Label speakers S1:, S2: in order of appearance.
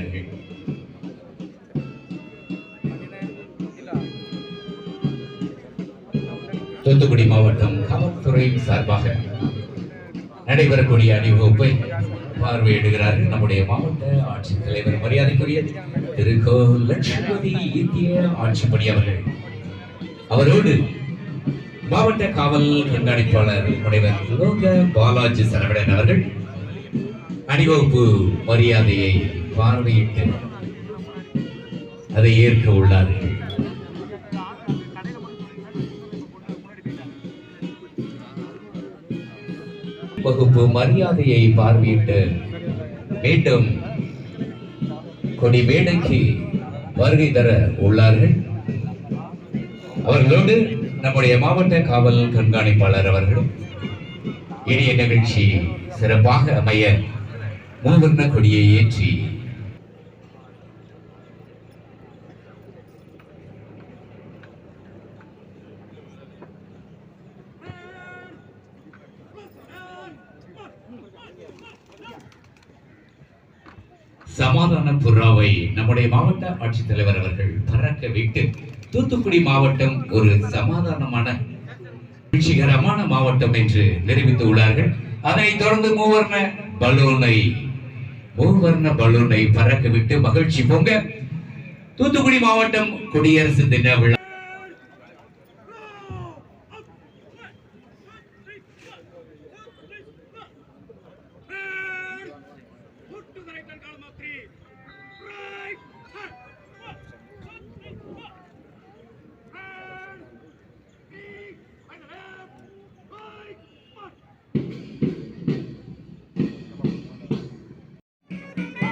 S1: அருகில் தூத்துக்குடி மாவட்டம் காவல்துறை சார்பாக நடைபெறக்கூடிய அணிவகுப்பை பார்வையிடுகிறார்கள் நம்முடைய மாவட்ட ஆட்சித்தலைவர் மரியாதைக்குரிய திரு லட்சுமதி இந்திய அவர்கள். அவரோடு மாவட்ட காவல் கண்காணிப்பாளர் முனைவர் லோக பாலாஜி சரவணன் அவர்கள் அணிவகுப்பு மரியாதையை பார்வையிட்டு அதை ஏற்க உள்ளார்கள். வகுப்பு மரியாதையை பார்வையிட்டு மீண்டும் கொடி மேடைக்கு வருகை தர உள்ளார்கள். அவர்களோடு நம்முடைய மாவட்ட காவல் கண்காணிப்பாளர் அவர்களும் இனிய நிகழ்ச்சி சிறப்பாக அமைய மூவர்ண கொடியை ஏற்றி சமாதான புறாவை நம்முடைய மாவட்ட ஆட்சித்தலைவர் அவர்கள் பறக்க விட்டு தூத்துக்குடி மாவட்டம் ஒரு சமாதானமான வெற்றிகரமான மாவட்டம் என்று தெரிவித்து உள்ளார்கள். அதனைத் தொடர்ந்து மூவர்ண பலூனை மூவர்ண பலூனை பறக்க விட்டு மகிழ்ச்சி பொங்க தூத்துக்குடி மாவட்டம் குடியரசு தின விழா Thank you.